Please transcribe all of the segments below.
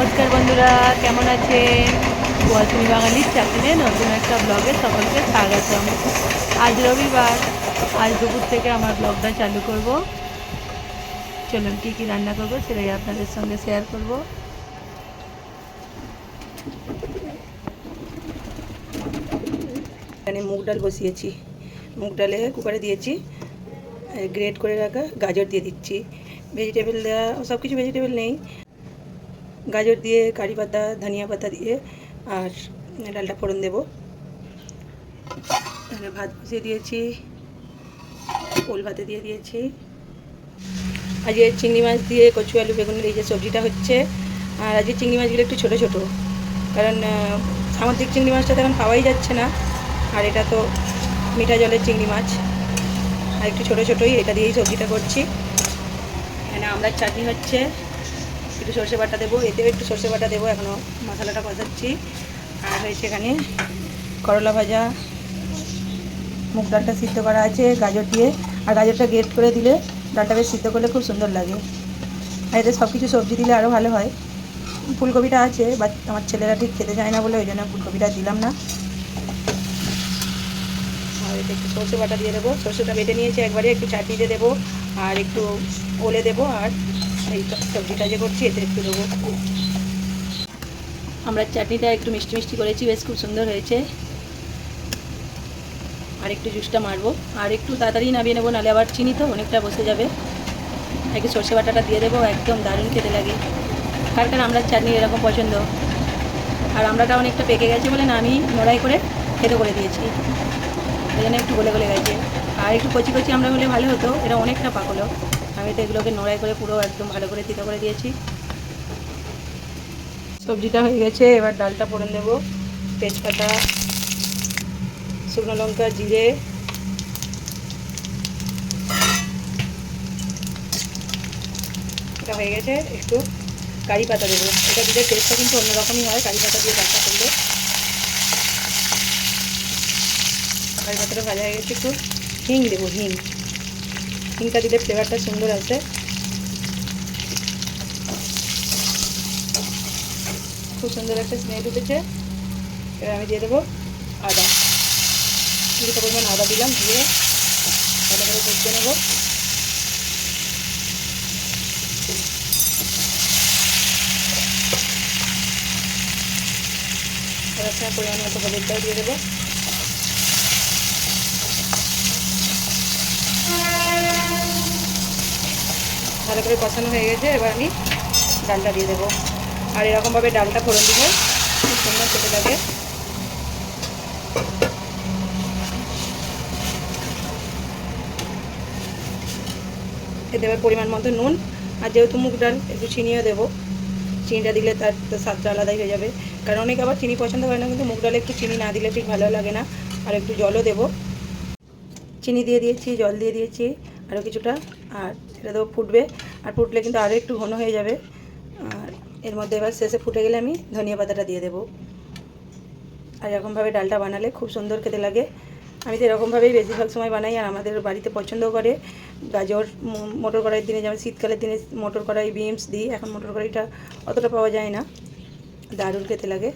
নমস্কার বন্ধুরা, কেমন আছেন? ওয়াসমি বাঙালির চ্যানেলে নতুন একটা ব্লগে সকলকে স্বাগতম। আজ রবিবার, আজ দুপুর থেকে আমার ব্লগটা চালু করব। চলুন, কী কী রান্না করব সেটাই আপনাদের সঙ্গে শেয়ার করব। এখানে মুগ ডাল বসিয়েছি। মুগ ডালে কুকারে দিয়েছি গ্রেট করে রাখা গাজর দিয়ে দিচ্ছি। ভেজিটেবল দেওয়া সব কিছু ভেজিটেবল নেই। গাজর দিয়ে, কারি পাতা, ধনিয়া পাতা দিয়ে আর ডালটা ফোড়ন দেবো। তাহলে ভাত বসিয়ে দিয়েছি, ওল ভাতে দিয়ে দিয়েছি। আজকে চিংড়ি মাছ দিয়ে কচু, আলু বেগুনের এই যে সবজিটা হচ্ছে, আর আজকে চিংড়ি মাছগুলো একটু ছোট ছোট। কারণ সামুদ্রিক চিংড়ি মাছটা তো এখন পাওয়াই যাচ্ছে না, আর এটা তো মিঠা জলের চিংড়ি মাছ। আর একটু ছোটো ছোটোই, এটা দিয়েই সবজিটা করছি। এখানে আমরা চাটনি হচ্ছে। একটু সর্ষে বাটা দেবো, এতেও একটু সর্ষে বাটা দেবো, এখনও মশলাটা কষাচ্ছি। আর হয়েছে এখানে করলা ভাজা, মুগ ডালটা সিদ্ধ করা আছে, গাজর দিয়ে। আর গাজরটা গ্রেট করে দিলে ডালটা বেশ সিদ্ধ করলে খুব সুন্দর লাগে। আর এতে সব কিছু সবজি দিলে আরও ভালো হয়। ফুলকপিটা আছে বা আমার ছেলেরা ঠিক খেতে চায় না বলে ওই জন্য ফুলকপিটা দিলাম না। আর এতে একটু সর্ষে বাটা দিয়ে দেবো। সর্ষেটা বেটে নিয়েছি, একবারে একটু চাটনিতে দেবো, আর একটু ওলে দেবো, আর এই সবজিটা যে করছি, এতে একটু দেবো। আমরা চাটনিটা একটু মিষ্টি মিষ্টি করেছি, বেশ খুব সুন্দর হয়েছে। আর একটু জুসটা মারবো। আর একটু তাড়াতাড়ি নামিয়ে নেব নাহলে আবার চিনি তো, অনেকটা বসে যাবে। একটু সর্ষে বাটাটা দিয়ে দেবো, একদম দারুণ খেতে লাগে। কার কার আমরা চাটনি এরকম পছন্দ? আর আমরাটা অনেকটা পেকে গেছে বলে না আমি নড়াই করে খেতে করে দিয়েছি। ওই জন্য একটু গলে গলে গেছে। আর একটু কচি কচি আমরা হলে ভালো হতো, এটা অনেকটা পাকলো। আমি তো এগুলোকে নড়াই করে পুরো একদম ভালো করে তিতো করে দিয়েছি। সবজিটা হয়ে গেছে, এবার ডালটা ফোড়ন দেবো তেজপাতা, শুকনো লঙ্কা, জিরে। এটা হয়ে গেছে, একটু কারি পাতা দেবো। এটা দিলে টেস্টটা কিন্তু অন্যরকমই হয়, কারি পাতা দিয়ে ডালটা করলে। কারি পাতাটা ভাজা হয়ে গেছে, একটু হিং দেবো, হিং। হিংটা দিলে ফ্লেভারটা সুন্দর আসে খুব সুন্দর একটা স্মেল উঠেছে। এবার আমি দিয়ে দেবো আদা। কিছুটা পরিমাণ আদা দিলাম, দিয়ে ভালো করে করতে নেব। পরিমাণ মতো হলুদটাও দিয়ে দেবো। ভালো করে কষানো হয়ে গেছে, এবার আমি ডালটা দিয়ে দেবো। আর এরকমভাবে ডালটা ফোড়ন দিলে খুব সুন্দর খেতে লাগে। এ দেবে পরিমাণ মতো নুন, আর যেহেতু মুগ ডাল, একটু চিনিও দেবো। চিনিটা দিলে তার স্বাদটা আলাদাই হয়ে যাবে। কারণ অনেকে আবার চিনি পছন্দ করে না, কিন্তু মুগ ডালে একটু চিনি না দিলে ঠিক ভালো লাগে না, আর একটু জলও দেবো। চিনি দিয়ে দিয়েছি, জল দিয়ে দিয়েছি, আরও কিছুটা, আর এটা দেবো ফুটবে। আর ফুটলে কিন্তু আরও একটু ঘন হয়ে যাবে। আর এর মধ্যে এবার শেষে ফুটে গেলে আমি ধনিয়া পাতাটা দিয়ে দেবো। আর এরকমভাবে ডালটা বানালে খুব সুন্দর খেতে লাগে। আমি তো এরকমভাবেই বেশিরভাগ সময় বানাই আর আমাদের বাড়িতে পছন্দ করে। গাজর মটর কড়াইয়ের দিনে যেমন শীতকালের দিনে মটর কড়াই, বিনস দিই, এখন মটর কড়াইটা অতটা পাওয়া যায় না। দারুণ খেতে লাগে।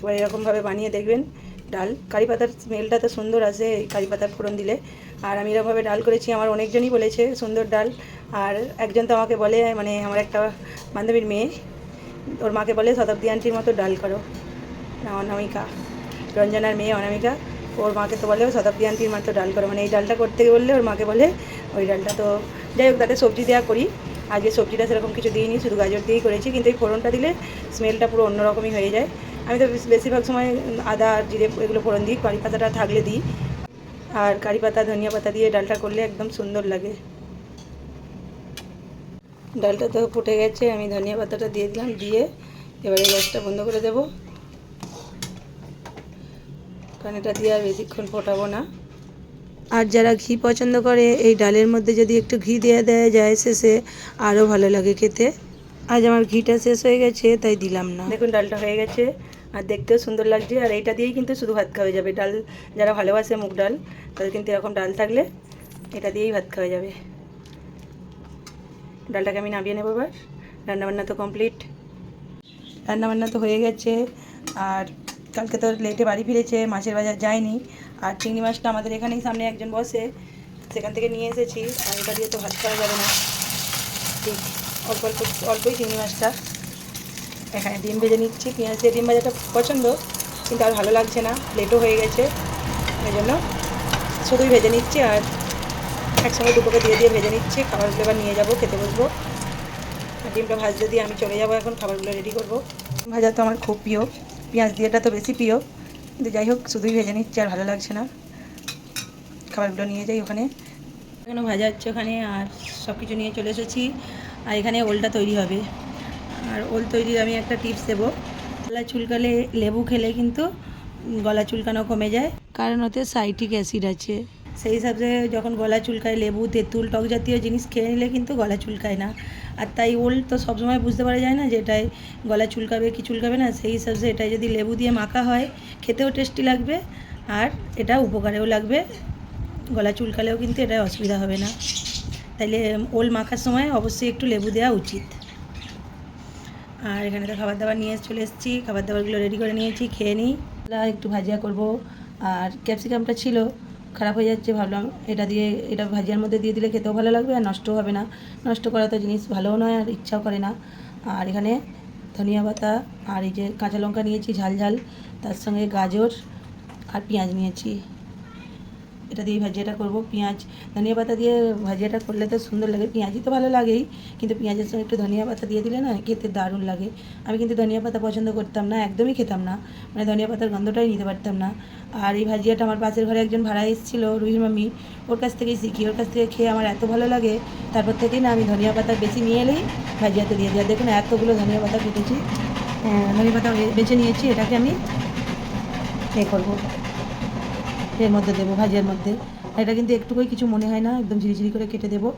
এবার এরকমভাবে বানিয়ে দেখবেন। ডাল। কারি পাতার স্মেলটা তো সুন্দর আসে কারি পাতার ফোড়ন দিলে। আর আমি এরকমভাবে ডাল করেছি, আমার অনেকজনই বলেছে সুন্দর ডাল। আর একজন তো আমাকে বলে মানে আমার একটা বান্ধবীর মেয়ে, ওর মাকে বলে শতাব্দী আন্টির মতো ডাল করো। অনামিকা। রঞ্জনার মেয়ে অনামিকা। ওর মাকে তো বলে শতাব্দী আন্টির মতো ডাল করো। মানে এই ডালটা করতে বললে ওর মাকে বলে ওই ডালটা। তো যাই হোক, তাতে সবজি দেওয়া করি। আজকে সবজিটা সেরকম কিছু দিইনি, শুধু গাজর দিয়েই করেছি। কিন্তু এই ফোড়নটা দিলে স্মেলটা পুরো অন্যরকমই হয়ে যায়। আমি তো বেশ- বেশিরভাগ সময় আদা জিরে এগুলো ফোড়ন দিই, কারি পাতাটা থাকলে দিই। আর কারি পাতা, ধনিয়া পাতা দিয়ে ডালটা করলে একদম সুন্দর লাগে। ডালটা তো ফুটে গেছে, আমি ধনিয়া পাতাটা দিয়ে দিলাম, দিয়ে এবারে গ্যাসটা বন্ধ করে দেবো। কারণ এটা দিয়ে আর বেশিক্ষণ ফোটাবো না। আর যারা ঘি পছন্দ করে, এই ডালের মধ্যে যদি একটু ঘি দিয়ে দেওয়া যায় শেষে, আরও ভালো লাগে খেতে। আজ আমার ঘিটা শেষ হয়ে গেছে, তাই দিলাম না। দেখুন, ডালটা হয়ে গেছে। আর দেখতেও সুন্দর লাগছে। আর এইটা দিয়েই কিন্তু শুধু ভাত খাওয়া যাবে। ডাল, যারা ভালোবাসে মুগ ডাল, তাদের কিন্তু এরকম ডাল থাকলে এটা দিয়েই ভাত খাওয়া যাবে। ডালটাকে আমি নামিয়ে নেব এবার। রান্নাবান্না তো কমপ্লিট। রান্নাবান্না তো হয়ে গেছে। আর কালকে তো লেটে বাড়ি ফিরেছে, মাছের বাজার যায়নি। আর চিংড়ি মাছটা আমাদের এখানেই সামনে একজন বসে, সেখান থেকে নিয়ে এসেছি। আর এটা দিয়ে তো ভাত খাওয়া যাবে না। ঠিক। অল্প অল্প অল্পই চিংড়ি মাছটা। এখানে ডিম ভেজে নিচ্ছি, পেঁয়াজ দিয়ে ডিম ভাজাটা পছন্দ, কিন্তু আর ভালো লাগছে না লেটও হয়ে গেছে ওই জন্য শুধুই ভেজে নিচ্ছি আর একসঙ্গে দুটোকে দিয়ে দিয়ে ভেজে নিচ্ছি, খাবারগুলো এবার নিয়ে যাব, খেতে বসবো। আর ডিমটা ভাজতে দিয়ে আমি চলে যাব এখন, খাবারগুলো রেডি করব। ভাজা তো আমার খুব প্রিয়, পেঁয়াজ দিয়েটা তো বেশি প্রিয়, কিন্তু যাই হোক, শুধুই ভেজে নিচ্ছি আর ভালো লাগছে না। খাবারগুলো নিয়ে যাই ওখানে। এখানে ভাজা হচ্ছে ওখানে, আর সব কিছু নিয়ে চলে এসেছি। আর এখানে ওলটা তৈরি হবে। আর ওল তৈরির আমি একটা টিপস দেবো। গলা চুলকালে লেবু খেলে কিন্তু গলা চুলকানো কমে যায়। কারণ ওতে সাইটিক অ্যাসিড আছে। সেই হিসাবে যখন গলা চুলকায় লেবু, তেঁতুল, টক জাতীয় জিনিস খেয়ে নিলে কিন্তু গলা চুলকায় না। আর তাই ওল তো সবসময় বুঝতে পারা যায় না যে এটাই গলা চুলকাবে কি চুলকাবে না। সেই হিসাবে এটাই যদি লেবু দিয়ে মাখা হয়, খেতেও টেস্টি লাগবে আর এটা উপকারেও লাগবে। গলা চুলকালেও কিন্তু এটা অসুবিধা হবে না। তাইলে ওল মাখার সময় অবশ্যই একটু লেবু দেওয়া উচিত। আর এখানে তো খাবার দাবার নিয়ে চলে এসেছি খাবার দাবারগুলো রেডি করে নিয়েছি, খেয়ে নিই। একটু ভাজিয়া করব, আর ক্যাপসিকামটা ছিল, খারাপ হয়ে যাচ্ছে, ভাবলাম এটা দিয়ে, এটা ভাজিয়ার মধ্যে দিয়ে দিলে খেতেও ভালো লাগবে, আর নষ্টও হবে না। নষ্ট করা তো জিনিস ভালোও নয়, আর ইচ্ছাও করে না। আর এখানে ধনিয়া পাতা, আর এই যে কাঁচা লঙ্কা নিয়েছি ঝাল ঝাল তার সঙ্গে গাজর আর পেঁয়াজ নিয়েছি। এটা দিয়ে ভাজিয়াটা করব। পেঁয়াজ ধনিয়া পাতা দিয়ে ভাজিয়াটা করলে তো সুন্দর লাগে। পেঁয়াজই তো ভালো লাগেই কিন্তু পেঁয়াজের সঙ্গে একটু ধনিয়া পাতা দিয়ে দিলে না খেতে দারুণ লাগে। আমি কিন্তু ধনিয়া পাতা পছন্দ করতাম না একদমই খেতাম না। মানে ধনিয়া পাতার গন্ধটাই নিতে পারতাম না। আর এই ভাজিয়াটা আমার পাশের ঘরে একজন ভাড়া এসেছিল রুহির মামি। ওর কাছ থেকেই শিখি ওর কাছ থেকে খেয়ে আমার এত ভালো লাগে। তারপর থেকেই না আমি ধনিয়া পাতা বেশি নিয়ে এলেই ভাজিয়াতে দিয়ে দিই। দেখুন এতগুলো ধনিয়া পাতা কেটেছি। আহ, ধনিয়া পাতা বেছে নিয়েছি এটাকে আমি এ করব। এর মধ্যে দেবো, ভাজিয়ার মধ্যে। এটা কিন্তু একটুকুই কিছু মনে হয় না, একদম ঝিরিঝিরি করে কেটে দেবো।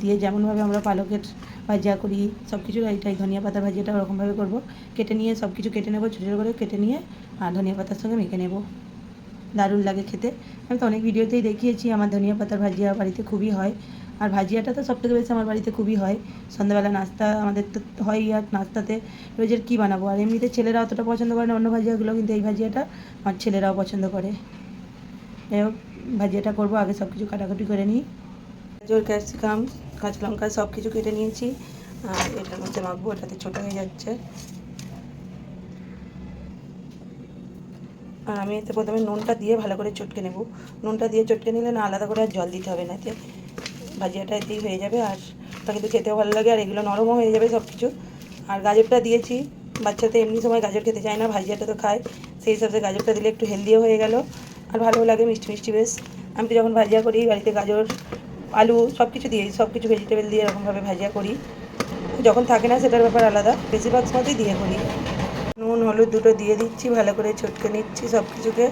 দিয়ে যেমনভাবে আমরা পালকের ভাজিয়া করি সব কিছু এইটাই ধনিয়া পাতা ভাজিয়াটা ওরকমভাবে করব। কেটে নিয়ে সব কিছু কেটে নেব, ছোটো ছোটো করে কেটে নিয়ে, আর ধনিয়া পাতার সঙ্গে মেখে নেব। দারুণ লাগে খেতে। আমি তো অনেক ভিডিওতেই দেখিয়েছি, আমার ধনিয়া পাতার ভাজিয়া বাড়িতে খুবই হয়। আর ভাজিয়াটা তো সব থেকে বেশি আমার বাড়িতে খুবই হয়। সন্ধ্যাবেলা নাস্তা, আমাদের তো হয়ই আর নাস্তাতে রোজের কী বানাবো? আর এমনিতে ছেলেরা অতটা পছন্দ করে না, অন্য ভাজিয়াগুলো, কিন্তু এই ভাজিয়াটা আমার ছেলেরাও পছন্দ করে। হোক, ভাজিয়াটা করব, আগে সব কিছু কাটাকুটি করে নিই। গাজর, ক্যাপসিকাম, কাঁচা লঙ্কা সব কিছু কেটে নিয়েছি। আর এটার মধ্যে মাখবো এটাতে ছোটো হয়ে যাচ্ছে। আর আমি এতে প্রথমে নুনটা দিয়ে ভালো করে চটকে নেব। নুনটা দিয়ে চটকে নিলে না আলাদা করে আর জল দিতে হবে না ভাজিয়াটা এতেই হয়ে যাবে। আর ওটা কিন্তু খেতেও ভালো লাগে, আর এগুলো নরমও হয়ে যাবে সব কিছু আর গাজরটা দিয়েছি বাচ্চা তো এমনি সময় গাজর খেতে চায় না, ভাজিয়াটা তো খায়। সেই হিসাবে গাজরটা দিলে একটু হেলদিও হয়ে গেল। আর ভালোও লাগে মিষ্টি মিষ্টি বেশ। আমি তো যখন ভাজিয়া করি, বাড়িতে গাজর, আলু সব কিছু দিয়েই সব কিছু ভেজিটেবল দিয়ে এরকমভাবে ভাজিয়া করি। যখন থাকে না, সেটার ব্যাপার আলাদা। বেশিরভাগ সময়তেই দিয়ে করি। নুন, হলুদ দুটো দিয়ে দিচ্ছি, ভালো করে ছটকে নিচ্ছি সব কিছুকে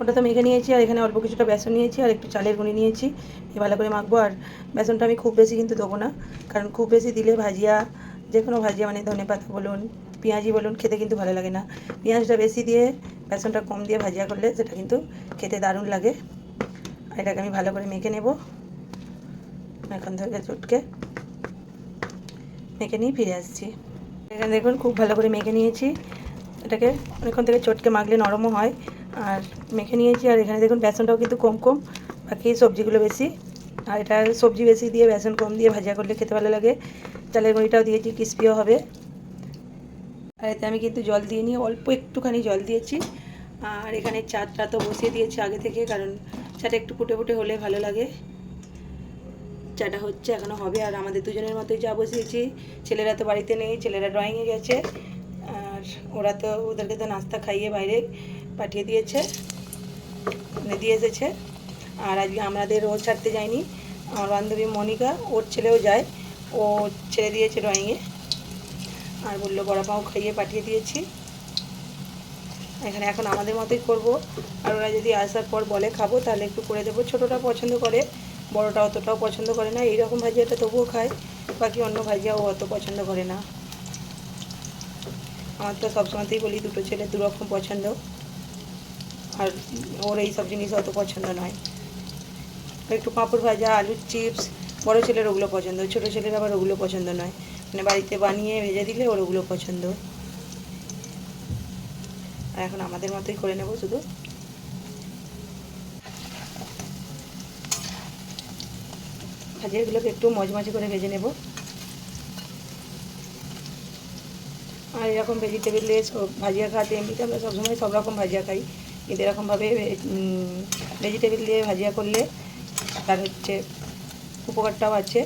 ওটা তো মেখে নিয়েছি, আর এখানে অল্প কিছুটা বেসন নিয়েছি, আর একটু চালের গুঁড়ি নিয়েছি। দিয়ে ভালো করে মাখবো, আর বেসনটা আমি খুব বেশি কিন্তু দেবো না। কারণ খুব বেশি দিলে ভাজিয়া যে কোনো ভাজিয়া মানে ধনে পাতা বলুন পেঁয়াজি বলুন, খেতে কিন্তু ভালো লাগে না। পেঁয়াজটা বেশি দিয়ে, বেসনটা কম দিয়ে ভাজিয়া করলে সেটা কিন্তু খেতে দারুণ লাগে। আর এটাকে আমি ভালো করে মেখে নেব। এখন থেকে চটকে মেখে নিয়ে ফিরে আসছি। এখানে দেখুন, খুব ভালো করে মেখে নিয়েছি। এটাকে অনেকক্ষণ থেকে চটকে মাখলে নরমও হয়। আর মেখে নিয়েছি, আর এখানে দেখুন, বেসনটাও কিন্তু কম কম, বাকি সবজিগুলো বেশি। আর এটা সবজি বেশি দিয়ে, বেসন কম দিয়ে ভাজা করলে খেতে ভালো লাগে। চালের গুঁড়িটাও দিয়েছি ক্রিস্পিও হবে। আর এতে আমি কিন্তু জল দিয়ে নিয়ে অল্প একটুখানি জল দিয়েছি। আর এখানে চাটা তো বসিয়ে দিয়েছি আগে থেকে, কারণ চাটা একটু ফুটে ফুটে হলে ভালো লাগে। চাটা হচ্ছে এখনও হবে, আর আমাদের দুজনের মতোই চা বসিয়েছি। ছেলেরা তো বাড়িতে নেই, ছেলেরা ড্রয়িংয়ে গেছে। আর ওরা তো ওদেরকে তো নাস্তা খাইয়ে বাইরে পাঠিয়ে দিয়েছে মানে দিয়ে এসেছে। আর আজকে আমাদের ও ছাড়তে যায়নি, আমার বান্ধবী মনিকা, ওর ছেলেও যায়। ও ছেড়ে দিয়েছে ড্রয়িংয়ে আর বলল, বড়া পাও খাইয়ে পাঠিয়ে দিয়েছি। এখানে এখন আমাদের মতোই করব। আর ওরা যদি আসার পর বলে খাব, তাহলে একটু করে দেবো। ছোটোটা পছন্দ করে, বড়টা অতটাও পছন্দ করে না। এইরকম ভাজিয়াটা তবুও খায়, বাকি অন্য ভাজিয়া ও অত পছন্দ করে না। আমার তো সবসময়তেই বলি, দুটো ছেলে দুরকম পছন্দ। আর ওর এই সব জিনিস অত পছন্দ নয়। একটু পাঁপড় ভাজা, আলুর চিপস, বড় ছেলের ওগুলো পছন্দ, ছোটো ছেলের আবার ওগুলো পছন্দ নয়। মানে বাড়িতে বানিয়ে ভেজে দিলে ওর ওগুলো পছন্দ। আর এখন আমাদের মতোই করে নেব শুধু। ভাজিয়াগুলোকে একটু মজমাজি করে ভেজে নেব। আর এরকম ভেজিটেবিলে সব ভাজিয়া খাতে এমনিতে আমরা সবসময় সব রকম ভাজিয়া খাই। কিন্তু এরকমভাবে ভেজিটেবিল দিয়ে ভাজিয়া করলে তার হচ্ছে উপকারটাও আছে।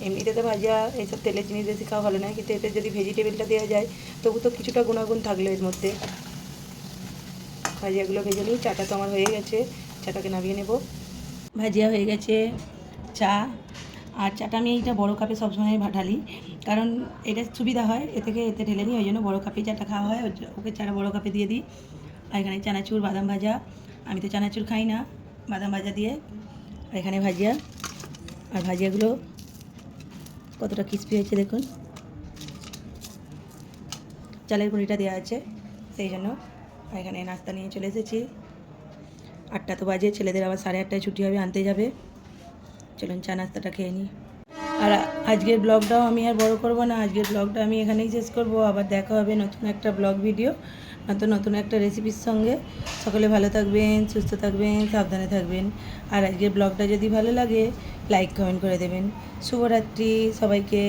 এমনিতে তো ভাজা এইসব তেলের জিনিস বেশি খাওয়া ভালো নয় কিন্তু এতে যদি ভেজিটেবিলটা দেওয়া যায়, তবু তো কিছুটা গুণাগুণ থাকল এর মধ্যে। ভাজিয়াগুলো ভেজে নিই, চাটা তো আমার হয়ে গেছে, চাটাকে নামিয়ে নেব। ভাজিয়া হয়ে গেছে চা, আর চাটা আমি এইটা বড়ো কাপে সবসময় ভা- ঢালি, কারণ এটা সুবিধা হয়, এ থেকে এতে ঢেলে নিই, ওই জন্য বড়ো কাপে চাটা খাওয়া হয় ওকে চাটা বড়ো কাপে দিয়ে দিই। আর এখানে চানাচুর, বাদাম ভাজা, আমি তো চানাচুর খাই না, বাদাম ভাজা দিয়ে, আর এখানে ভাজিয়া, আর ভাজিয়াগুলো কতটা ক্রিস্পি হয়েছে দেখুন। চালের গুঁড়িটা দেওয়া আছে, সেই জন্য এখানে নাস্তা নিয়ে চলে এসেছি। আটটা তো বাজে, ছেলেদের আবার সাড়ে আটটায় ছুটি হবে, আনতে যাবে। চলুন চা নাস্তাটা খেয়ে নিই। আর আজকের ব্লগটাও আমি আর বড় করব না, আজকের ব্লগটা আমি এখানেই শেষ করব, আবার দেখা হবে নতুন একটা ব্লগ ভিডিও নতুন নতুন একটা রেসিপির সঙ্গে সকলে ভালো থাকবেন, সুস্থ থাকবেন, সাবধানে থাকবেন। আর আজকের ব্লগটা যদি ভালো লাগে লাইক কমেন্ট করে দেবেন। শুভরাত্রি সবাইকে।